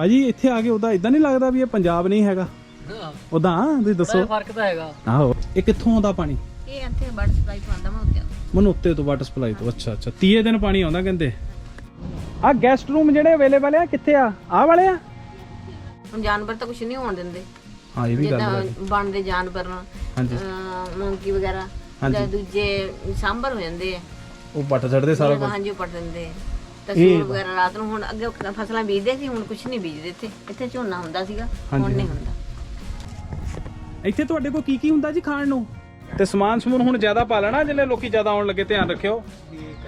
ਭਾਜੀ ਇੱਥੇ ਆ ਕੇ ਉਹਦਾ ਇਦਾਂ ਨਹੀਂ ਲੱਗਦਾ ਵੀ ਇਹ ਪੰਜਾਬ ਨਹੀਂ ਹੈਗਾ? ਉਦਾਂ ਤੁਸੀਂ ਦੱਸੋ। ਫ਼ਰਕ ਤਾਂ ਹੈਗਾ। ਆਹੋ ਇਹ ਕਿੱਥੋਂ ਆਉਂਦਾ ਪਾਣੀ? ਇਹ ਇੱਥੇ ਬੜ ਸਪਲਾਈ ਪਾਉਂਦਾ ਮੈਂ ਉੱਤੇ ਮਨ ਉੱਤੇ ਤੋਂ ਵਾਟਰ ਸਪਲਾਈ ਤੋਂ ਅੱਛਾ ਅੱਛਾ। 30 ਦਿਨ ਪਾਣੀ ਆਉਂਦਾ ਕਹਿੰਦੇ। ਆ ਗੈਸਟ ਰੂਮ ਜਿਹੜੇ ਅਵੇਲੇਬਲ ਆ ਕਿੱਥੇ ਆ? ਆ ਵਾਲੇ ਆ? ਹੁਣ ਜਾਨਵਰ ਤਾਂ ਕੁਝ ਨਹੀਂ ਹੋਣ ਦਿੰਦੇ। ਹਾਂ ਇਹ ਵੀ ਗੱਲ ਹੈ ਬਣਦੇ ਜਾਨਵਰ ਨਾ ਹਾਂਜੀ। ਮੰਕੀ ਵਗੈਰਾ। ਜਾਂ ਦੂਜੇ ਸਾਂਭਰ ਹੋ ਜਾਂਦੇ ਆ। ਉਹ ਪੱਟ ਛੱਡਦੇ ਸਾਰਾ ਕੁਝ ਹਾਂਜੀ ਪੜ ਦਿੰਦੇ ਆ। ਤਸੂਰ ਵਗੈਰਾ ਰਾਤ ਨੂੰ ਹੁਣ ਅੱਗੇ ਫਸਲਾਂ ਬੀਜਦੇ ਸੀ ਹੁਣ ਕੁਝ ਨਹੀਂ ਬੀਜਦੇ ਇੱਥੇ। ਇੱਥੇ ਝੋਨਾ ਹੁੰਦਾ ਸੀਗਾ ਹੁਣ ਹਾਂਜੀ, ਨਹੀਂ ਹੁੰਦਾ। ਇੱਥੇ ਤੁਹਾਡੇ ਕੋਲ ਕੀ ਕੀ ਹੁੰਦਾ ਜੀ ਖਾਣ ਨੂੰ? ਤੇ ਸਮਾਨ ਸਮੂਨ ਹੁਣ ਜ਼ਿਆਦਾ ਪਾ ਲੈਣਾ ਜਿੱਲੇ ਲੋਕੀ ਜ਼ਿਆਦਾ ਆਉਣ ਲੱਗੇ ਧਿਆਨ ਰੱਖਿਓ।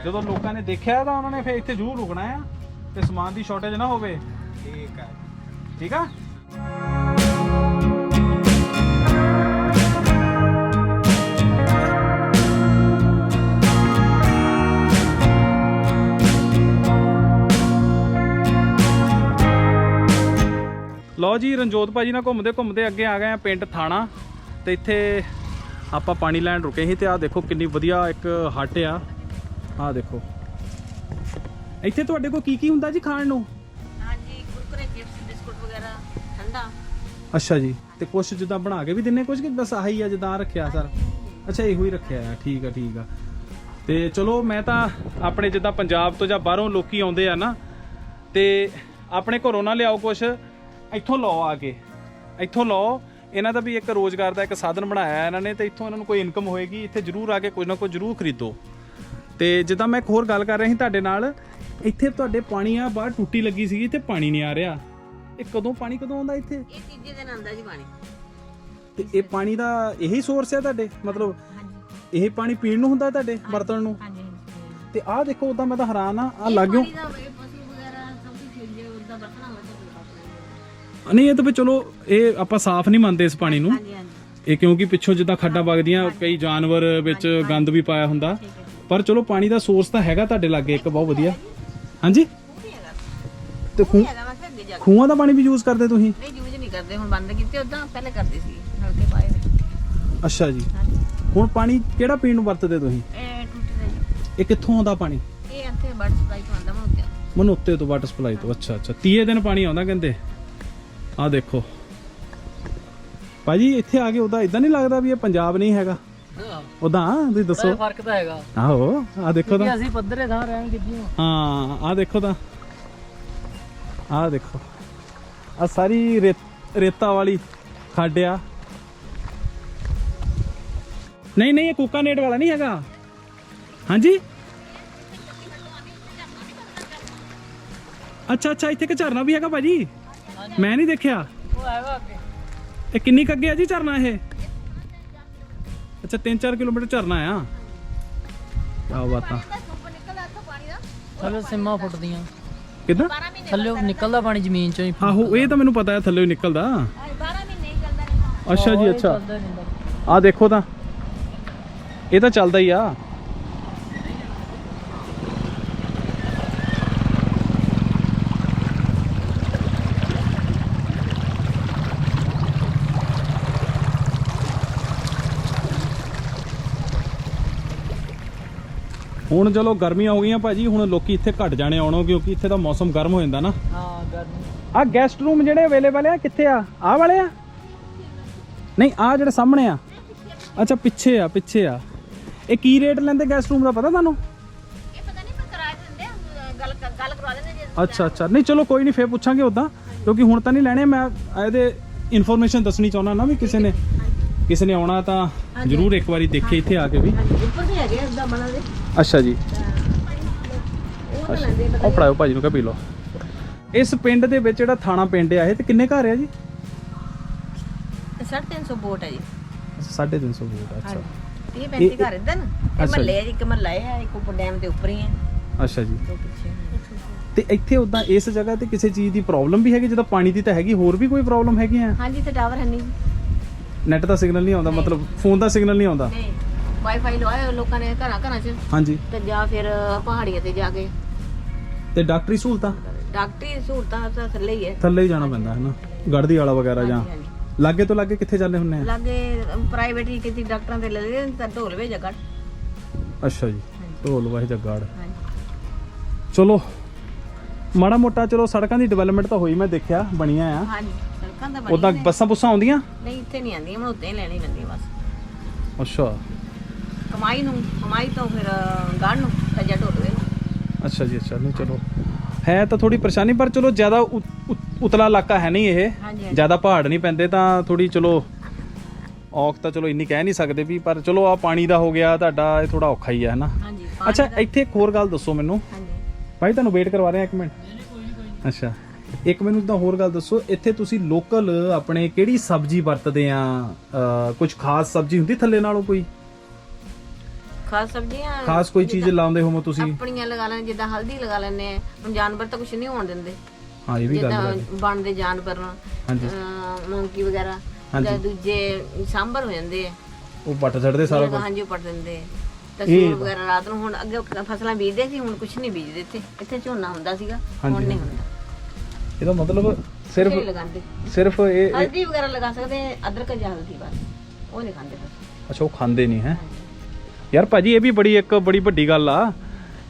ਜਦੋਂ ਲੋਕਾਂ ਨੇ ਦੇਖਿਆ ਤਾਂ ਉਹਨਾਂ ਨੇ ਫਿਰ ਇੱਥੇ ਜ਼ਰੂਰ ਰੁਕਣਾ ਆ ਤੇ ਸਮਾਨ ਦੀ ਸ਼ਾਰਟੇਜ ਨਾ ਹੋਵੇ। ਠੀਕ ਆ ਠੀਕ ਆ? ਲਓ ਜੀ ਰਣਜੋਤ ਭਾਜੀ ਨਾਲ ਘੁੰਮਦੇ ਘੁੰਮਦੇ ਅੱਗੇ ਆ ਗਏ ਆ ਪਿੰਡ ਥਾਣਾ। ਤੇ ਇੱਥੇ ਆਪਾਂ ਪਾਣੀ ਲੈਣ ਰੁਕੇ ਸੀ ਤੇ ਆਹ ਦੇਖੋ ਕਿੰਨੀ ਵਧੀਆ ਇੱਕ ਹੱਟ ਆ। ਆਹ ਦੇਖੋ। ਇੱਥੇ ਤੁਹਾਡੇ ਕੋਲ ਕੀ ਕੀ ਹੁੰਦਾ ਜੀ ਖਾਣ ਨੂੰ? ਹਾਂਜੀ ਕੁਰਕਰੇ ਚਿਪਸ ਬਿਸਕੁਟ ਵਗੈਰਾ ਠੰਡਾ। ਅੱਛਾ ਜੀ ਤੇ ਕੁਛ ਜਿੱਦਾਂ ਬਣਾ ਕੇ ਵੀ ਦਿੰਨੇ ਕੁਝ ਕਿ ਬਸ ਆਹੀ ਆ ਜਿੱਦਾਂ ਰੱਖਿਆ ਸਰ? ਅੱਛਾ ਇਹੋ ਹੀ ਰੱਖਿਆ ਆ ਠੀਕ ਆ ਠੀਕ ਆ। ਤੇ ਚਲੋ ਮੈਂ ਤਾਂ ਆਪਣੇ ਜਿੱਦਾਂ ਪੰਜਾਬ ਤੋਂ ਜਾਂ ਬਾਹਰੋਂ ਲੋਕੀ ਆਉਂਦੇ ਆ ਨਾ ਤੇ ਆਪਣੇ ਘਰੋਂ ਨਾ ਲਿਆਓ ਕੁਛ। ਇੱਥੋਂ ਲਓ ਆ ਕੇ। ਇੱਥੋਂ ਲਓ। ਇਹਨਾਂ ਦਾ ਵੀ ਇੱਕ ਰੋਜ਼ਗਾਰ ਦਾ ਇੱਕ ਸਾਧਨ ਬਣਾਇਆ ਹੈ ਇਹਨਾਂ ਨੇ ਤੇ ਇੱਥੋਂ ਇਹਨਾਂ ਨੂੰ ਕੋਈ ਇਨਕਮ ਹੋਏਗੀ ਇੱਥੇ ਜ਼ਰੂਰ ਆ ਕੇ ਕੁਝ ਨਾ ਕੁਝ ਜ਼ਰੂਰ ਖਰੀਦੋ। ਤੇ ਜਿੱਦਾਂ ਮੈਂ ਇੱਕ ਹੋਰ ਗੱਲ ਕਰ ਰਿਹਾ ਸੀ ਤੁਹਾਡੇ ਨਾਲ ਇੱਥੇ ਤੁਹਾਡੇ ਪਾਣੀ ਆ ਬਾਹਰ ਟੁੱਟੀ ਲੱਗੀ ਸੀਗੀ ਤੇ ਪਾਣੀ ਨਹੀਂ ਆ ਰਿਹਾ। ਇਹ ਕਦੋਂ ਪਾਣੀ ਕਦੋਂ ਆਉਂਦਾ ਇੱਥੇ? ਇਹ ਤੀਜੇ ਦਿਨ ਆਉਂਦਾ ਜੀ ਪਾਣੀ। ਤੇ ਇਹ ਪਾਣੀ ਦਾ ਇਹੀ ਸੋਰਸ ਹੈ ਤੁਹਾਡੇ? ਮਤਲਬ ਇਹ ਪਾਣੀ ਪੀਣ ਨੂੰ ਹੁੰਦਾ ਤੁਹਾਡੇ ਵਰਤਣ ਨੂੰ? ਹਾਂਜੀ ਤੇ ਆਹ ਦੇਖੋ ਉਦਾਂ ਮੈਂ ਤਾਂ ਹੈਰਾਨ ਆ ਆ ਲੱਗਿਓ ਪਾਣੀ ਦਾ ਇਹ ਨਹੀਂ ਇਹ ਤਾਂ ਵੀ ਚਲੋ ਇਹ ਆਪਾਂ ਸਾਫ਼ ਨਹੀਂ ਮੰਨਦੇ ਇਸ ਪਾਣੀ ਨੂੰ। ਹਾਂਜੀ ਹਾਂਜੀ। ਇਹ ਕਿਉਂਕਿ ਪਿੱਛੋਂ ਜਿੱਦਾਂ ਖੱਡਾਂ ਵਗਦੀਆਂ ਕਈ ਜਾਨਵਰ ਵਿੱਚ ਗੰਦ ਵੀ ਪਾਇਆ ਹੁੰਦਾ। ਪਰ ਚਲੋ ਪਾਣੀ ਦਾ ਸੋਰਸ ਤਾਂ ਹੈਗਾ ਤੁਹਾਡੇ ਲਾਗੇ ਇੱਕ ਬਹੁਤ ਵਧੀਆ। ਹਾਂਜੀ? ਤੇ ਖੂਹ ਹੈਗਾ ਮੈਂ ਕਿਹਾ ਅੱਗੇ ਜਾ ਕੇ। ਖੂਹਾਂ ਦਾ ਪਾਣੀ ਵੀ ਯੂਜ਼ ਕਰਦੇ ਤੁਸੀਂ? ਨਹੀਂ ਯੂਜ਼ ਨਹੀਂ ਕਰਦੇ ਹੁਣ ਬੰਦ ਕੀਤੇ ਉਦਾਂ ਪਹਿਲੇ ਕਰਦੇ ਸੀ ਨਲਕੇ ਪਾਏ ਅੱਛਾ ਜੀ। ਹਾਂਜੀ। ਹੁਣ ਪਾਣੀ ਕਿਹੜਾ ਪੀਣ ਨੂੰ ਵਰਤਦੇ ਤੁਸੀਂ? ਇਹ ਟੂਟੀ ਕਿੱਥੋਂ ਆਉਂਦਾ ਪਾਣੀ? ਇਹ ਇੱਥੇ ਬੜ ਸਪਲਾਈ ਮੈਂ ਉੱਤੇ ਮਨ ਉੱਤੇ ਤੋਂ ਵਾਟਰ ਸਪਲਾਈ ਤੋਂ ਅੱਛਾ ਅੱਛਾ। 30 ਦਿਨ ਪਾਣੀ ਆਉਂਦਾ ਕਹਿੰਦੇ। ਆਹ ਦੇਖੋ। ਭਾਜੀ ਇੱਥੇ ਆ ਕੇ ਉਹਦਾ ਇਦਾਂ ਨਹੀਂ ਲੱਗਦਾ ਵੀ ਇਹ ਪੰਜਾਬ ਨਹੀਂ ਹੈਗਾ? ਉਦਾਂ ਤੁਸੀਂ ਦੱਸੋ। ਫ਼ਰਕ ਤਾਂ ਹੈਗਾ। ਆਹੋ ਆ ਦੇਖੋ ਤਾਂ। ਅਸੀਂ ਪੱਧਰੇ ਥਾਂ ਰਹਿਣ ਕਿੱਥੇ ਹਾਂ? ਆ ਦੇਖੋ ਤਾਂ। ਆ ਦੇਖੋ। ਆ ਸਾਰੀ ਰੇਤ- ਵਾਲੀ ਖੱਡ ਆ। ਨਹੀਂ ਨਹੀਂ ਇਹ ਕੋਕਾਨੇਟ ਵਾਲਾ ਨਹੀਂ ਹੈਗਾ। ਹਾਂਜੀ? ਅੱਛਾ ਅੱਛਾ ਇੱਥੇ ਕਿ ਝਰਨਾ ਵੀ ਹੈਗਾ ਭਾਜੀ। ਮੈਂ ਨਹੀਂ ਦੇਖਿਆ। ਉਹ ਹੈਗਾ ਅੱਗੇ। ਇਹ ਕਿੰਨੀ ਕੁ ਅੱਗੇ ਆ ਜੀ ਝਰਨਾ ਇਹ? ਅੱਛਾ 3-4 ਕਿਲੋਮੀਟਰ ਝਰਨਾ ਆ। ਕੀ ਬਾਤਾਂ। ਥੱਲੇ ਸਿੰਮਾ ਫੁੱਟਦੀਆਂ। ਕਿਦਾਂ? ਥੱਲੇ ਨਿਕਲਦਾ ਪਾਣੀ ਜ਼ਮੀਨ ਚੋਂ ਹੀ ਆਹੋ ਇਹ ਤਾਂ ਮੈਨੂੰ ਪਤਾ ਹੈ ਥੱਲੇ ਨਿਕਲਦਾ। 12 ਮਹੀਨੇ ਚੱਲਦਾ ਰਹਿੰਦਾ। ਅੱਛਾ ਜੀ ਅੱਛਾ। ਆ ਦੇਖੋ ਤਾਂ। ਇਹ ਤਾਂ ਚੱਲਦਾ ਹੀ ਆ। ਹੁਣ ਚਲੋ ਗਰਮੀਆਂ ਹੋ ਗਈਆਂ ਭਾਜੀ ਹੁਣ ਲੋਕੀ ਇੱਥੇ ਘਟ ਜਾਣੇ ਆਉਣੋ ਕਿਉਂਕਿ ਇੱਥੇ ਦਾ ਮੌਸਮ ਗਰਮ ਹੋ ਜਾਂਦਾ ਨਾ। ਹਾਂ ਗਰਮੀ। ਆ ਗੈਸਟ ਰੂਮ ਜਿਹੜੇ ਅਵੇਲੇਬਲ ਆ ਕਿੱਥੇ ਆ? ਆ ਵਾਲੇ ਆ? ਨਹੀਂ ਆ ਜਿਹੜੇ ਸਾਹਮਣੇ ਆ। ਅੱਛਾ ਪਿੱਛੇ ਆ ਪਿੱਛੇ ਆ। ਇਹ ਕੀ ਰੇਟ ਲੈਂਦੇ ਗੈਸਟ ਰੂਮ ਦਾ ਪਤਾ ਤੁਹਾਨੂੰ? ਇਹ ਪਤਾ ਨਹੀਂ ਪਰ ਕਿਰਾਏ ਤੇ ਦਿੰਦੇ ਆ, ਗੱਲ ਗੱਲ ਕਰਵਾ ਦਿੰਦੇ ਜੇ ਅੱਛਾ ਅੱਛਾ। ਨਹੀਂ ਚਲੋ ਕੋਈ ਨਹੀਂ ਫੇਰ ਪੁੱਛਾਂਗੇ ਉਦਾਂ ਕਿਉਂਕਿ ਹੁਣ ਤਾਂ ਨਹੀਂ ਲੈਣੇ ਮੈਂ ਇਹਦੇ ਇਨਫੋਰਮੇਸ਼ਨ ਦੱਸਣੀ ਚਾਹੁੰਦਾ ਨਾ ਵੀ ਕਿਸੇ ਨੇ। ਕਿਸੇ ਨੇ ਆਉਣਾ ਤਾਂ ਜ਼ਰੂਰ ਇੱਕ ਵਾਰੀ ਦੇਖੇ ਇੱਥੇ ਆ ਕੇ ਵੀ। ਉੱਪਰ ਹੈਗੇ ਦੇ। ਅੱਛਾ ਜੀ। ਉਹ ਤਾਂ ਫੜਾਓ ਭਾਜੀ ਨੂੰ ਕਹ ਪੀ ਲਓ। ਇਸ ਪਿੰਡ ਦੇ ਵਿੱਚ ਜਿਹੜਾ ਥਾਣਾ ਪਿੰਡ ਆ ਇਹ ਤੇ ਕਿੰਨੇ ਘਰ ਆ ਜੀ? 350 ਵੋਟ ਹੈ ਜੀ। 350 ਵੋਟ ਅੱਛਾ। ਇਹ 35 ਘਰ ਇਦਾਂ ਜੀ। ਮਹੱਲੇ ਆ ਜੀ ਇੱਕ ਮਹੱਲਾ ਹੈ ਇੱਕ ਉੱਪਰ ਡੈਮ ਦੇ ਉੱਪਰ ਹੀ ਹੈ ਅੱਛਾ ਜੀ। ਤੇ ਇੱਥੇ ਉਦਾਂ ਇਸ ਜਗ੍ਹਾ ਤੇ ਕਿਸੇ ਚੀਜ਼ ਦੀ ਪ੍ਰੋਬਲਮ ਵੀ ਹੈਗੀ? ਜਿੱਦਾਂ ਪਾਣੀ ਦੀ ਤਾਂ ਹੈਗੀ ਹੋਰ ਵੀ ਕੋਈ ਪ੍ਰੋਬਲਮ ਹੈਗੀ ਆ ਹਾਂਜੀ ਤੇ ਟਾਵਰ ਹੈ ਨਹੀਂ ਨੈਟ ਦਾ ਸਿਗਨਲ ਨਹੀਂ ਆਉਂਦਾ ਮਤਲਬ ਫੋਨ ਦਾ ਸਿਗਨਲ ਨਹੀਂ ਆਉਂਦਾ। ਨਹੀਂ ਵਾਈਫਾਈ ਲਵਾਇਆ ਹੋਇਆ ਲੋਕਾਂ ਨੇ ਘਰਾਂ ਘਰਾਂ 'ਚ। ਹਾਂਜੀ। ਤੇ ਜਾਂ ਫਿਰ ਪਹਾੜੀਆਂ ਤੇ ਜਾ ਕੇ। ਤੇ ਡਾਕਟਰੀ ਸਹੂਲਤਾਂ? ਡਾਕਟਰੀ ਸਹੂਲਤਾਂ ਤਾਂ ਥੱਲੇ ਹੀ ਹੈ। ਥੱਲੇ ਹੀ ਜਾਣਾ ਪੈਂਦਾ ਹੈ ਨਾ ਗੜਦੀ ਵਾਲਾ ਵਗੈਰਾ ਜਾਂ ਹਾਂਜੀ ਲਾਗੇ ਤੋਂ ਲਾਗੇ ਕਿੱਥੇ ਜਾਂਦੇ ਹੁੰਨੇ ਆ? ਲਾਗੇ ਪ੍ਰਾਈਵੇਟ ਹੀ ਕਿਸੇ ਡਾਕਟਰਾਂ ਦੇ ਲੈ ਤਾਂ ਢੋਲ ਵੇ ਜਗੜ। ਅੱਛਾ ਜੀ ਢੋਲ ਵਾਹੀ ਜੱਗਾੜ। ਹਾਂਜੀ। ਚਲੋ ਮਾੜਾ ਮੋਟਾ ਚਲੋ ਸੜਕਾਂ ਦੀ ਡਿਵੈਲਪਮੈਂਟ ਤਾਂ ਹੋਈ ਮੈਂ ਦੇਖਿਆ ਬਣੀਆਂ ਆ। ਹਾਂਜੀ। ਸੜਕਾਂ ਤਾਂ ਉਦਾਂ ਬੱਸਾਂ ਬੁੱਸਾਂ ਆਉਂਦੀਆਂ? ਨਹੀਂ ਇੱਥੇ ਨਹੀਂ ਆਉਂਦੀਆਂ ਮੈਂ ਉੱਤੇ ਹੀ ਲੈਣੀ ਪੈਂਦੀ ਆ ਬਸ। ਅੱਛਾ। ਕਮਾਈ ਨੂੰ ਕਮਾਈ ਤੋਂ ਫਿਰ ਗਾਣ ਨੂੰ ਤਜਾ ਢੋਲਵੇ ਨੂੰ। ਅੱਛਾ ਜੀ ਅੱਛਾ ਨਹੀਂ ਚਲੋ। ਹੈ ਤਾਂ ਥੋੜੀ ਪਰੇਸ਼ਾਨੀ ਪਰ ਚਲੋ ਜ਼ਿਆਦਾ ਉ- ਉ- ਉਤਲਾ ਇਲਾਕਾ ਹੈ ਨਹੀਂ ਇਹ। ਹਾਂਜੀ, ਹਾਂਜੀ। ਜ਼ਿਆਦਾ ਪਹਾੜ ਨਹੀਂ ਪੈਂਦੇ ਤਾਂ ਥੋੜੀ ਚਲੋ ਔਖ ਤਾਂ ਚਲੋ ਇੰਨੀ ਕਹਿ ਨਹੀਂ ਸਕਦੇ ਵੀ ਪਰ ਚਲੋ ਆ ਪਾਣੀ ਦਾ ਹੋ ਗਿਆ ਤੁਹਾਡਾ ਇਹ ਥੋੜਾ ਔਖਾ ਹੀ ਹੈ ਹਨਾ? ਹਾਂਜੀ ਅੱਛਾ ਇੱਥੇ ਇੱਕ ਹੋਰ ਗੱਲ ਦੱਸੋ ਮੈਨੂੰ। ਹਾਂਜੀ। ਭਾਈ ਤੁਹਾਨੂੰ ਵੇਟ ਕਰਵਾ ਰਿਹਾ ਇੱਕ ਮਿੰਟ। ਅੱਛਾ। ਇੱਕ ਮੈਨੂੰ ਤਾਂ ਹੋਰ ਗੱਲ ਦੱਸੋ ਇੱਥੇ ਤੁਸੀਂ ਲੋਕਲ ਆਪਣੇ ਕਿਹੜੀ ਸਬਜ਼ੀ ਵਰਤਦੇ ਆ? ਕੁਝ ਖਾਸ ਸਬਜ਼ੀ ਹੁੰਦੀ ਥੱਲੇ ਨਾਲੋਂ ਕੋਈ? ਖਾਸ ਸਬਜ਼ੀਆਂ? ਖਾਸ ਕੋਈ ਚੀਜ਼ ਲਾਉਂਦੇ ਹੋਵੋ ਤੁਸੀਂ? ਆਪਣੀਆਂ ਲਗਾ ਲੈਣ ਜਿੱਦਾਂ ਹਲਦੀ ਲਗਾ ਲੈਂਦੇ ਆ ਹੁਣ ਜਾਨਵਰ ਤਾਂ ਕੁਝ ਨਹੀਂ ਹੋਣ ਦਿੰਦੇ। ਹਾਂ ਇਹ ਵੀ ਗੱਲ ਜਿੱਦਾਂ ਹੈ। ਬਣਦੇ ਜਾਨਵਰ ਹਾਂਜੀ। ਮੌਂਕੀ ਵਗੈਰਾ। ਜਾਂ ਦੂਜੇ ਸਾਂਭਰ ਹੋ ਜਾਂਦੇ ਆ। ਉਹ ਪੱਟ ਛੱਡਦੇ ਸਾਰਾ ਕੁਝ ਹਾਂਜੀ ਪੜ ਦਿੰਦੇ ਤਸੂਰ ਵਗੈਰਾ ਰਾਤ ਨੂੰ ਹੁਣ ਅੱਗੇ ਫਸਲਾਂ ਬੀਜਦੇ ਸੀ ਹੁਣ ਕੁਝ ਨਹੀਂ ਬੀਜਦੇ ਇੱਥੇ। ਇੱਥੇ ਝੋਨਾ ਹੁੰਦਾ ਸੀਗਾ ਹੁਣ ਨਹੀਂ ਹੁੰਦਾ। ਇਹਦਾ ਮਤਲਬ ਸਿਰਫ ਨਹੀਂ ਲਗਾਉਂਦੇ। ਸਿਰਫ ਇਹ ਇਹ- ਹਲਦੀ ਵਗੈਰਾ ਲਗਾ ਸਕਦੇ ਆ, ਅਦਰਕ ਜਾਂ ਹਲਦੀ ਬਸ। ਉਹ ਨਹੀਂ ਖਾਂਦੇ ਬਸ। ਅੱਛਾ ਉਹ ਖਾਂਦੇ ਨਹੀਂ ਹੈ? ਯਾਰ ਭਾਜੀ ਇਹ ਵੀ ਬੜੀ ਇੱਕ ਬੜੀ ਵੱਡੀ ਗੱਲ ਆ।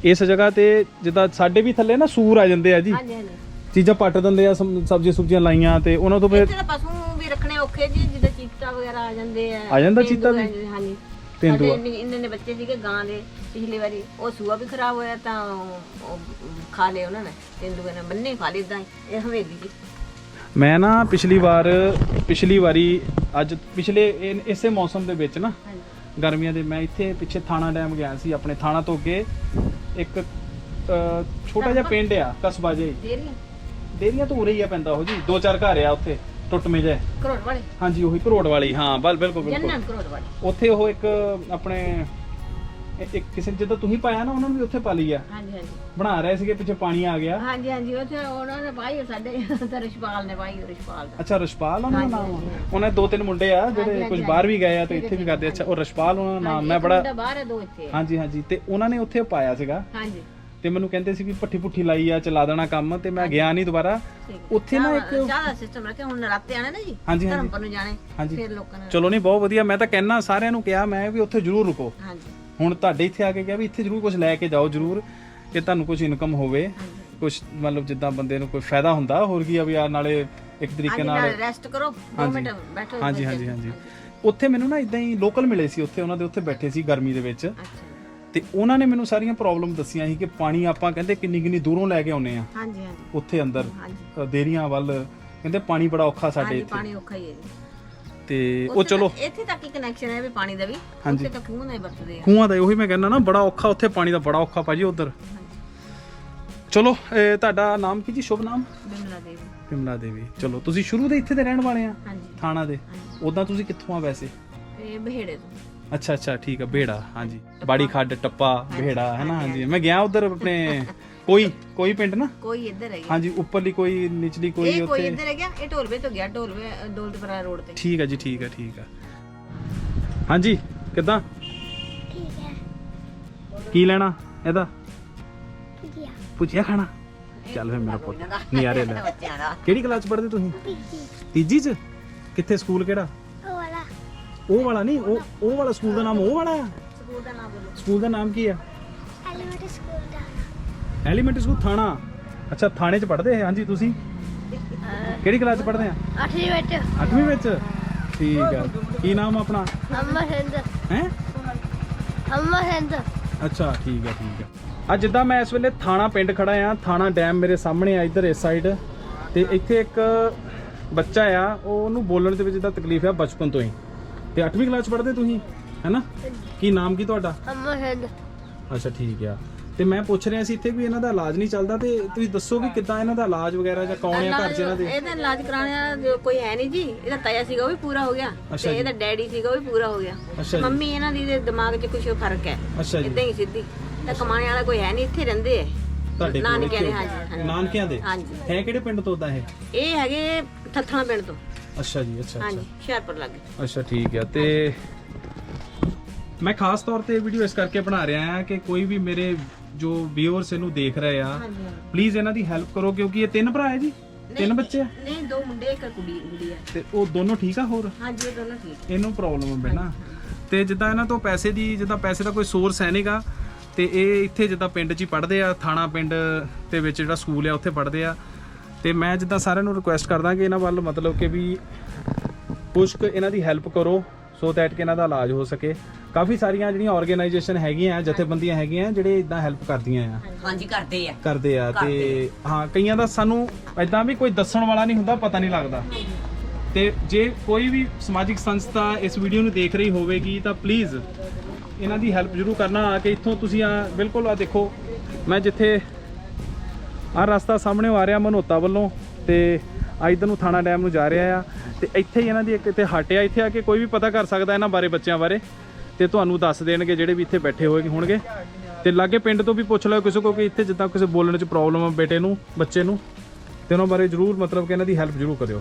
ਇਸ ਜਗ੍ਹਾ ਤੇ ਜਿੱਦਾਂ ਸਾਡੇ ਵੀ ਥੱਲੇ ਨਾ ਸੂਰ ਆ ਜਾਂਦੇ ਆ ਜੀ। ਹਾਂਜੀ ਹਾਂਜੀ। ਚੀਜ਼ਾਂ ਪੱਟ ਦਿੰਦੇ ਆ ਸਮ- ਸਬਜ਼ੀਆਂ ਲਾਈਆਂ ਤੇ ਉਹਨਾਂ ਤੋਂ ਫਿਰ ਇੱਥੇ ਤਾਂ ਪਸ਼ੂ ਵੀ ਰੱਖਣੇ ਔਖੇ ਜੀ ਜਿੱਦਾਂ ਚੀਤਾ ਵਗੈਰਾ ਆ ਜਾਂਦੇ ਆ ਆ ਜਾਂਦਾ ਚੀਤਾ ਵੀ? ਹਾਂਜੀ। ਤੇਂਦੂਆ। ਸਾਡੇ ਇੰਨੇ ਨੇ ਬੱਚੇ ਸੀਗੇ ਗਾਂ ਦੇ ਪਿਛਲੀ ਵਾਰੀ ਉਹ ਸੂਆ ਵੀ ਖਰਾਬ ਹੋਇਆ ਤਾਂ ਉਹ- ਉਹ ਖਾ ਲਏ ਉਹਨਾਂ ਨੇ ਤੇਂਦੂਏ ਨੇ ਬੰਨੇ ਖਾ ਲਏ ਇਦਾਂ ਇਹ ਹਵੇਲੀ ਜੀ ਮੈਂ ਨਾ ਪਿਛਲੀ ਵਾਰ ਪਿਛਲੀ ਵਾਰੀ ਅੱਜ ਪਿਛਲੇ ਇਨ- ਇਸੇ ਮੌਸਮ ਦੇ ਵਿੱਚ ਨਾ ਗਰਮੀਆਂ ਦੇ ਮੈਂ ਇੱਥੇ ਪਿੱਛੇ ਥਾਣਾ ਡੈਮ ਗਿਆ ਸੀ ਆਪਣੇ ਥਾਣਾ ਤੋਂ ਅੱਗੇ। ਇੱਕ ਅ, ਛੋਟਾ ਜਿਹਾ ਪਿੰਡ ਆ ਕਸਬਾ ਜਿਹਾ ਹੀ। ਦੇਰੀਆਂ ਡੇਰੀਆਂ ਤੋਂ ਉਰੇ ਹੀ ਆ ਪੈਂਦਾ ਉਹ ਜੀ ਦੋ ਚਾਰ ਘਰ ਆ ਉੱਥੇ। ਟੁੱਟਵੇਂ ਜੇ। ਕਰੋੜ ਵਾਲੇ? ਹਾਂਜੀ ਉਹੀ ਕਰੋੜ ਵਾਲੀ ਹਾਂ ਬਲ ਬਿਲਕੁਲ ਬਿਲਕੁਲ। ਜੰਨਨ ਕਰੋੜ ਵਾਲੇ। ਉੱਥੇ ਉਹ ਇੱਕ ਆਪਣੇ ਇੱਕ ਕਿਸੇ ਨੇ ਜਦੋਂ ਤੁਸੀਂ ਪਾਇਆ ਨਾ ਉਹਨਾਂ ਨੂੰ ਵੀ ਉੱਥੇ ਪਾ ਲਈ ਆ। ਹਾਂਜੀ ਹਾਂਜੀ। ਬਣਾ ਰਹੇ ਸੀਗੇ ਪਿੱਛੇ ਪਾਣੀ ਆ ਗਿਆ। ਹਾਂਜੀ ਹਾਂਜੀ ਉੱਥੇ ਉਹਨਾਂ ਨੇ ਪਾਈ ਆ ਸਾਡੇ ਤਾਂ ਰਿਸ਼ਪਾਲ ਨੇ ਪਾਈ ਆ, ਰਿਸ਼ਪਾਲ ਦਾ। ਅੱਛਾ ਰਸ਼ਪਾਲ ਉਹਨਾਂ ਦਾ ਹਾਂਜੀ, ਨਾਮ? ਹਾਂਜੀ। ਉਹਨਾਂ ਦੇ ਦੋ ਤਿੰਨ ਮੁੰਡੇ ਆ ਜਿਹੜੇ ਹਾਂਜੀ, ਕੁਝ ਬਾਹਰ ਵੀ ਗਏ ਆ ਤੇ ਇੱਥੇ ਵੀ ਕਰਦੇ ਅੱਛਾ ਉਹ ਰਸ਼ਪਾਲ ਉਹਨਾਂ ਦਾ ਨਾਮ ਹਾਂਜੀ, ਮੈਂ ਇੱਕ ਬੜਾ ਮੁੰਡਾ ਬਾਹਰ ਹੈ ਦੋ ਇੱਥੇ ਆ। ਹਾਂਜੀ ਹਾਂਜੀ ਤੇ ਉਹਨਾਂ ਨੇ ਉੱਥੇ ਪਾਇਆ ਸੀਗਾ। ਹਾਂਜੀ। ਤੇ ਮੈਨੂੰ ਕਹਿੰਦੇ ਸੀ ਵੀ ਪੱਠੀ ਪੁੱਠੀ ਲਾਈ ਆ ਚਲਾ ਦੇਣਾ ਕੰਮ ਤੇ ਮੈਂ ਗਿਆ ਨਹੀਂ ਦੁਬਾਰਾ। ਉੱਥੇ ਨਾ ਇੱਕ ਜ਼ਿਆਦਾ ਸਿਸਟਮ ਰੱਖਿਆ ਹੁਣ ਨਰਾਤੇ ਆਣੇ ਨਾ ਜੀ ਹਾਂਜੀ, ਹਾਂਜੀ। ਧਰਮਪੁਰ ਨੂੰ ਜਾਣੇ ਹਾਂਜੀ। ਫਿਰ ਲੋਕਾਂ ਨੇ ਚਲੋ ਨਹੀਂ ਬਹੁਤ ਵਧੀਆ। ਮੈਂ ਤਾਂ ਕਹਿਣਾ ਸਾਰਿਆਂ ਨੂੰ ਕਿਹਾ ਮੈਂ ਵੀ ਉੱਥੇ ਜ਼ਰੂਰ ਰੁਕੋ। ਹਾਂਜੀ। ਹੁਣ ਤੁਹਾਡੇ ਇੱਥੇ ਆ ਕੇ ਕਿਹਾ ਵੀ ਇੱਥੇ ਜ਼ਰੂਰ ਕੁਝ ਲੈ ਕੇ ਜਾਓ ਜ਼ਰੂਰ ਕਿ ਤੁਹਾਨੂੰ ਕੁਝ ਇਨਕਮ ਹੋਵੇ। ਕੁਝ ਮਤਲਬ ਜਿੱਦਾਂ ਬੰਦੇ ਨੂੰ ਕੋਈ ਫਾਇਦਾ ਹੁੰਦਾ ਹੋਰ ਕੀ ਆ ਵੀ ਯਾਰ ਨਾਲੇ ਇੱਕ ਤਰੀਕੇ ਨਾਲ ਨਾਲ ਰੈਸਟ ਕਰੋ 2 ਹਾਂਜੀ। ਮਿੰਟ ਬੈਠੋ ਹਾਂਜੀ ਹਾਂਜੀ ਹਾਂਜੀ। ਉੱਥੇ ਮੈਨੂੰ ਨਾ ਇਦਾਂ ਹੀ ਲੋਕਲ ਮਿਲੇ ਸੀ ਉੱਥੇ ਉਹਨਾਂ ਦੇ ਉੱਥੇ ਬੈਠੇ ਸੀ ਗਰਮੀ ਦੇ ਵਿੱਚ। ਅੱਛਾ। ਤੇ ਉਹਨਾਂ ਨੇ ਮੈਨੂੰ ਸਾਰੀਆਂ ਪ੍ਰੋਬਲਮ ਦੱਸੀਆਂ ਸੀ ਕਿ ਪਾਣੀ ਆਪਾਂ ਕਹਿੰਦੇ ਕਿੰਨੀ ਕਿੰਨੀ ਦੂਰੋਂ ਲੈ ਕੇ ਆਉਨੇ ਆ ਹਾਂਜੀ ਹਾਂਜੀ। ਉੱਥੇ ਅੰਦਰ ਹਾਂਜੀ। ਅ, ਦੇਰੀਆਂ ਵੱਲ ਕਹਿੰਦੇ ਪਾਣੀ ਬੜਾ ਔਖਾ ਸਾਡੇ ਹਾਂਜੀ ਇੱਥੇ। ਪਾਣੀ ਔਖਾ ਹੀ ਹੈ ਜੀ। ਤੇ ਉਹ ਉੱਥੇ ਚਲੋ। ਇੱਥੇ ਤੱਕ ਹੀ ਕਨੈਕਸ਼ਨ ਹੈ ਵੀ ਪਾਣੀ ਦਾ ਵੀ। ਹਾਂਜੀ। ਉੱਥੇ ਤਾਂ ਖੂਹ ਨਾਲ ਹੀ ਵਰਤਦੇ ਆ। ਖੂਹਾਂ ਦਾ ਉਹੀ ਮੈਂ ਕਹਿੰਦਾ ਨਾ ਬੜਾ ਔਖਾ ਉੱਥੇ ਪਾਣੀ ਦਾ ਬੜਾ ਔਖਾ ਭਾਜੀ ਉਧਰ। ਚਲੋ ਇਹ ਤੁਹਾਡਾ ਨਾਮ ਕੀ ਜੀ? ਸ਼ੁਭ ਨਾਮ? ਬਿਮਲਾ ਦੇਵੀ। ਵਿਮਲਾ ਦੇਵੀ। ਚਲੋ ਤੁਸੀਂ ਸ਼ੁਰੂ ਦੇ ਇੱਥੇ ਦੇ ਰਹਿਣ ਵਾਲੇ ਆ? ਹਾਂਜੀ। ਥਾਣਾ ਦੇ। ਉਦਾਂ ਤੁਸੀਂ ਕਿੱਥੋਂ ਆ ਵੈਸੇ? ਇਹ ਬਹੇੜੇ ਤੋਂ। ਅੱਛਾ ਅੱਛਾ ਠੀਕ ਆ ਬੇੜਾ ਹਾਂਜੀ। ਬਾੜੀ ਖੱਡ ਟੱਪਾ ਬੇੜਾ ਹੈ ਨਾ ਹਾਂਜੀ। ਮੈਂ ਗਿਆ ਉਧਰ ਆਪਣੇ ਕੋਈ ਕੋਈ ਪਿੰਡ ਨਾ? ਕੋਈ ਇੱਧਰ ਹੈ ਹਾਂਜੀ ਉੱਪਰਲੀ ਕੋਈ ਨਿਚਲੀ ਕੋਈ ਇਹ ਕੋਈ ਉੱਥੇ? ਇੱਧਰ ਹੈ ਗਿਆ ਇਹ ਢੋਲਵੇ ਤੋਂ ਗਿਆ ਢੋਲਵੇ ਦੌਲਤਪੁਰਾ ਰੋਡ ਤੇ। ਠੀਕ ਆ ਜੀ ਠੀਕ ਆ ਠੀਕ ਆ। ਹਾਂਜੀ ਕਿੱਦਾਂ? ਠੀਕ ਹੈ। ਕੀ ਲੈਣਾ ਇਹਦਾ? ਵਧੀਆ ਪੁੱਛਿਆ ਖਾਣਾ? ਚੱਲ ਫਿਰ ਮੇਰਾ ਪੁੱਤ ਨਿਆਰੇ ਲੈ। ਬੱਚਿਆਂ ਦਾ। ਕਿਹੜੀ ਕਲਾਸ ਪੜ੍ਹਦੇ ਤੁਸੀਂ? ਤੀਜੀ ਚ? ਕਿੱਥੇ ਸਕੂਲ ਕਿਹੜਾ? ਉਹ ਵਾਲਾ ਨਹੀਂ ਉਹ ਉਹ ਵਾਲਾ ਸਕੂਲ ਦਾ ਨਾਮ ਉਹ ਵਾਲਾ ਆ ਸਕੂਲ ਦਾ ਨਾਮ ਬੋਲੋ। ਸਕੂਲ ਦਾ ਨਾਮ ਕੀ ਆ ਐਲੀਮੈਂਟਰੀ ਸਕੂਲ ਦਾ। ਐਲੀਮੈਂਟਰੀ ਸਕੂਲ ਥਾਣਾ। ਅੱਛਾ ਥਾਣੇ ਚ ਪੜ੍ਹਦੇ ਆ ਹਾਂਜੀ ਤੁਸੀਂ? ਕਿਹੜੀ ਕਲਾਸ ਚ ਪੜ੍ਹਦੇ ਆ? ਅੱਠਵੀਂ ਵਿੱਚ। 8ਵੀਂ ਵਿੱਚ? ਠੀਕ ਆ ਕੀ ਨਾਮ ਆ ਆਪਣਾ? ਅੰਮਾ ਸਿੰਧ ਹੈ? ਅੰਮਾ ਸਿੰਧ ਅੱਛਾ ਠੀਕ ਆ ਠੀਕ ਆ ਅੱਜ ਜਿੱਦਾਂ ਮੈਂ ਇਸ ਵੇਲੇ ਥਾਣਾ ਪਿੰਡ ਖੜਾ ਆ ਥਾਣਾ ਡੈਮ ਮੇਰੇ ਸਾਹਮਣੇ ਆ ਇੱਧਰ ਇਸ ਸਾਈਡ ਤੇ ਇੱਥੇ ਇੱਕ ਬੱਚਾ ਆ ਉਹ ਉਹਨੂੰ ਬੋਲਣ ਦੇ ਵਿੱਚ ਜਿੱਦਾਂ ਤਕਲੀਫ ਆ ਬਚਪਨ ਤੋਂ ਹੀ। ਤੇ 8ਵੀਂ ਕਲਾਸ ਪੜ੍ਹਦੇ ਤੁਸੀਂ? ਹੈਨਾ? ਕੀ ਨਾਮ ਕੀ ਤੁਹਾਡਾ? ਅੰਮਾ ਸਿੰਧ ਅੱਛਾ ਠੀਕ ਆ। ਤੇ ਮੈਂ ਪੁੱਛ ਰਿਹਾ ਸੀ ਇੱਥੇ ਵੀ ਇਹਨਾਂ ਦਾ ਇਲਾਜ ਨਹੀਂ ਚੱਲਦਾ ਤੇ ਤੁਸੀਂ ਦੱਸੋ ਵੀ ਕਿੱਦਾਂ ਇਹਨਾਂ ਦਾ ਇਲਾਜ ਵਗੈਰਾ ਜਾਂ ਕੌਣ ਆ ਘਰ ਚ ਇਹਨਾਂ ਦੇ? ਇਹਦਾ ਇਲਾਜ ਕਰਾਉਣੇ ਵਾਲਾ ਕੋਈ ਹੈ ਨਹੀਂ ਜੀ। ਇਹਦਾ ਤਾਇਆ ਸੀਗਾ ਉਹ ਵੀ ਪੂਰਾ ਹੋ ਗਿਆ। ਅੱਛਾ ਤੇ ਜੀ। ਇਹਦਾ ਡੈਡੀ ਸੀਗਾ ਉਹ ਵੀ ਪੂਰਾ ਹੋ ਗਿਆ। ਅੱਛਾ ਜੀ। ਮੰਮੀ ਇਹਨਾਂ ਦੀ ਦੇ ਦਿਮਾਗ 'ਚ ਕੁਝ ਫ਼ਰਕ ਹੈ। ਅੱਛਾ ਜੀ। ਇਦਾਂ ਹੀ ਸਿੱਧੀ। ਤਾਂ ਕਮਾਣੇ ਵਾਲਾ ਕੋਈ ਹੈ ਨਹੀਂ ਇੱਥੇ ਰਹਿੰਦੇ ਤੁਹਾਡੇ ਕੋਲ ਨਾਨਕਿਆਂ ਦੇ? ਹਾਂਜੀ ਹਾਂਜੀ। ਨਾਨਕਿਆਂ ਦੇ? ਹਾਂਜੀ। ਹੈ ਕਿਹੜੇ ਪਿੰਡ ਤੋਂ ਉਦਾਂ ਇਹ? ਇਹ ਹੈਗੇ ਥੱਥਣਾ ਪਿੰਡ ਤੋਂ। ਅੱਛਾ ਜੀ ਅੱਛਾ ਹਾਂਜੀ ਅੱਛਾ ਹੁਸ਼ਿਆਰਪੁਰ ਲੱਗੇ ਅੱਛਾ ਠੀਕ ਆ। ਤੇ ਮੈਂ ਖਾਸ ਤੌਰ ਤੇ ਵੀਡੀਓ ਇਸ ਕਰਕੇ ਬਣਾ ਰਿਹਾ ਹਾਂ ਕਿ ਕੋਈ ਵੀ ਮੇਰੇ ਜੋ ਵਿਊਅਰਸ ਇਹਨੂੰ ਦੇਖ ਰਹੇ ਆ ਹਾਂਜੀ ਪਲੀਜ਼ ਇਹਨਾਂ ਦੀ ਹੈਲਪ ਕਰੋ ਕਿਉਂਕਿ ਇਹ ਤਿੰਨ ਭਰਾ ਹੈ ਜੀ। ਤਿੰਨ ਬੱਚੇ ਆ। ਨਹੀਂ ਦੋ ਮੁੰਡੇ ਇੱਕ ਕੁੜੀ ਕੁੜੀ ਆ ਤੇ ਉਹ ਦੋਨੋਂ ਠੀਕ ਆ ਹੋਰ? ਹਾਂਜੀ ਇਹ ਦੋਨੋਂ ਠੀਕ। ਇਹਨੂੰ ਪ੍ਰੋਬਲਮ ਹੈ। ਨਾ ਤੇ ਜਿੱਦਾਂ ਇਹਨਾਂ ਤੋਂ ਪੈਸੇ ਦੀ ਜਿੱਦਾਂ ਪੈਸੇ ਦਾ ਕੋਈ ਸੋਰਸ ਹੈ ਨਹੀਂਗਾ ਤੇ ਇਹ ਇੱਥੇ ਜਿੱਦਾਂ ਪਿੰਡ 'ਚ ਹੀ ਪੜ੍ਹਦੇ ਆ ਥਾਣਾ ਪਿੰਡ ਦੇ ਵਿੱਚ ਜਿਹੜਾ ਸਕੂਲ ਆ ਉੱਥੇ ਪੜ੍ਹਦੇ ਆ। ਤੇ ਮੈਂ ਜਿੱਦਾਂ ਸਾਰਿਆਂ ਨੂੰ ਰਿਕੁਐਸਟ ਕਰਦਾ ਕਿ ਇਹਨਾਂ ਵੱਲ ਮਤਲਬ ਕਿ ਵੀ ਕੁਛ ਕੁ ਇਹਨਾਂ ਦੀ ਹੈਲਪ ਕਰੋ ਸੋ ਦੈਟ ਕਿ ਇਹਨਾਂ ਦਾ ਇਲਾਜ ਹੋ ਸਕੇ। ਕਾਫੀ ਸਾਰੀਆਂ ਜਿਹੜੀਆਂ ਆਰਗੇਨਾਈਜੇਸ਼ਨ ਹੈਗੀਆਂ ਜਥੇਬੰਦੀਆਂ ਹੈਗੀਆਂ ਜਿਹੜੇ ਇਦਾਂ ਹੈਲਪ ਕਰਦੀਆਂ ਆ। ਹਾਂਜੀ ਕਰਦੇ ਆ। ਕਰਦੇ ਆ ਤੇ ਹਾਂ ਕਈਆਂ ਦਾ ਸਾਨੂੰ ਐਦਾਂ ਵੀ ਕੋਈ ਦੱਸਣ ਵਾਲਾ ਨਹੀਂ ਹੁੰਦਾ ਪਤਾ ਨਹੀਂ ਲੱਗਦਾ। ਤੇ ਜੇ ਕੋਈ ਵੀ ਸਮਾਜਿਕ ਸੰਸਥਾ ਇਸ ਵੀਡੀਓ ਨੂੰ ਦੇਖ ਰਹੀ ਹੋਵੇਗੀ ਤਾਂ ਪਲੀਜ਼ ਇਹਨਾਂ ਦੀ ਹੈਲਪ ਜ਼ਰੂਰ ਕਰਨਾ ਆ ਕੇ ਇੱਥੋਂ ਤੁਸੀਂ ਆ ਬਿਲਕੁਲ ਆ ਦੇਖੋ ਮੈਂ ਜਿੱਥੇ ਆ ਰਸਤਾ ਸਾਹਮਣੇ ਆ ਰਿਹਾ ਮਨੋਤਾ ਵੱਲੋਂ ਤੇ ਇੱਧਰ ਨੂੰ ਥਾਣਾ ਡੈਮ ਨੂੰ ਜਾ ਰਿਹਾ ਆ ਤੇ ਇੱਥੇ ਹੀ ਇਹਨਾਂ ਦੀ ਇੱਕ ਇੱਥੇ ਹੱਟ ਆ ਇੱਥੇ ਆ ਕੇ ਕੋਈ ਵੀ ਪਤਾ ਕਰ ਸਕਦਾ ਇਹਨਾਂ ਬਾਰੇ ਬੱਚਿਆਂ ਬਾਰੇ ਤੇ ਤੁਹਾਨੂੰ ਦੱਸ ਦੇਣਗੇ ਜਿਹੜੇ ਵੀ ਇੱਥੇ ਬੈਠੇ ਹੋਏ ਹੋਣਗੇ। ਤੇ ਲਾਗੇ ਪਿੰਡ ਤੋਂ ਵੀ ਪੁੱਛ ਲਓ ਕਿਸੇ ਕੋ ਕਿ ਇੱਥੇ ਜਿੱਦਾਂ ਕਿਸੇ ਬੋਲਣ 'ਚ ਪ੍ਰੋਬਲਮ ਆ ਬੇਟੇ ਨੂੰ ਬੱਚੇ ਨੂੰ ਤੇ ਉਹਨਾਂ ਬਾਰੇ ਜ਼ਰੂਰ ਮਤਲਬ ਕਿ ਇਹਨਾਂ ਦੀ ਹੈਲਪ ਜ਼ਰੂਰ ਕਰਿਓ।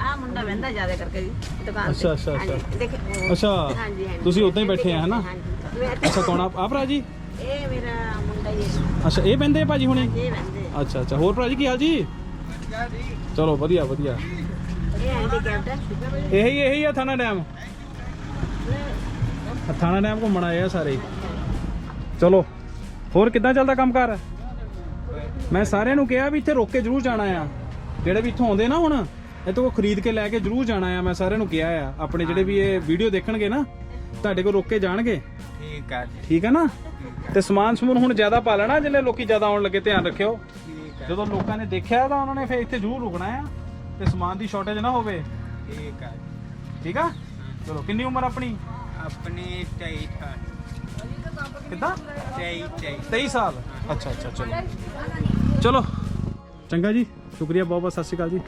ਆ ਮੁੰਡਾ ਵੰਦਾ ਜ਼ਿਆਦਾ ਕਰਕੇ ਜੀ ਦੁਕਾਨ ਅੱਛਾ, ਅੱਛਾ, ਅੱਛਾ। ਦੇਖ ਅੱਛਾ ਹਾਂਜੀ ਹਾਂਜੀ। ਤੁਸੀਂ ਉਦਾਂ ਹੀ ਬੈਠੇ ਆ ਹਨਾ? ਅੱਛਾ ਕੌਣ ਆ? ਭਰਾ ਜੀ? ਇਹ ਮੇਰਾ ਮੁੰਡਾ ਹੀ ਅੱਛਾ ਇਹ ਬੰਦੇ ਭਾਜੀ ਹੁਣੇ? ਇਹ ਵੰਦੇ ਅੱਛਾ ਅੱਛਾ। ਹੋਰ ਭਰਾ ਜੀ, ਕੀ ਹਾਲ ਜੀ? ਚਲੋ, ਵਧੀਆ ਵਧੀਆ। ਇਹੀ ਇਹੀ ਆ ਥਾਣਾ ਡੈਮ। ਥਾਣਾ ਡੈਮ ਘੁੰਮਣ ਆਏ ਆ ਸਾਰੇ। ਚਲੋ, ਹੋਰ ਕਿੱਦਾਂ ਚੱਲਦਾ ਕੰਮ ਕੰਮਕਾਰ? ਮੈਂ ਸਾਰਿਆਂ ਨੂੰ ਕਿਹਾ ਵੀ ਇੱਥੇ ਰੋਕ ਕੇ ਜ਼ਰੂਰ ਜਾਣਾ ਆ। ਜਿਹੜੇ ਵੀ ਇੱਥੋਂ ਆਉਂਦੇ ਨਾ ਹੁਣ, ਇੱਥੋਂ ਕੋ ਖਰੀਦ ਕੇ ਲੈ ਕੇ ਜ਼ਰੂਰ ਜਾਣਾ ਆ। ਮੈਂ ਸਾਰਿਆਂ ਨੂੰ ਕਿਹਾ ਆ। ਆਪਣੇ ਜਿਹੜੇ ਵੀ ਇਹ ਵੀਡੀਓ ਦੇਖਣਗੇ ਨਾ ਤੁਹਾਡੇ ਕੋਲ ਰੋਕ ਕੇ ਜਾਣਗੇ? ਠੀਕ ਆ ਜੀ। ਠੀਕ ਹੈ ਨਾ? ਤੇ ਸਮਾਨ ਸਮੂਨ ਹੁਣ ਜ਼ਿਆਦਾ ਪਾ ਲੈਣਾ ਜਿੰਨੇ ਲੋਕੀ ਜ਼ਿਆਦਾ ਆਉਣ ਲੱਗੇ ਧਿਆਨ ਰੱਖਿਓ। ਠੀਕ ਆ। ਜਦੋਂ ਲੋਕਾਂ ਨੇ ਦੇਖਿਆ ਤਾਂ ਉਹਨਾਂ ਨੇ ਫਿਰ ਇੱਥੇ ਜ਼ਰੂਰ ਰੁਕਣਾ ਆ ਤੇ ਸਮਾਨ ਦੀ ਸ਼ਾਰਟੇਜ ਨਾ ਹੋਵੇ। ਠੀਕ ਆ ਠੀਕ ਆ? ਚਲੋ ਕਿੰਨੀ ਉਮਰ ਆਪਣੀ? ਆਪਣੀ 23 ਸਾਲ। ਕਿੱਦਾਂ? 23 23 23 ਸਾਲ? ਅੱਛਾ ਅੱਛਾ ਚਲੋ। ਚਲੋ ਚੰਗਾ ਜੀ। ਸ਼ੁਕਰੀਆ ਬਹੁਤ ਬਹੁਤ ਸਤਿ ਸ਼੍ਰੀ ਅਕਾਲ ਜੀ।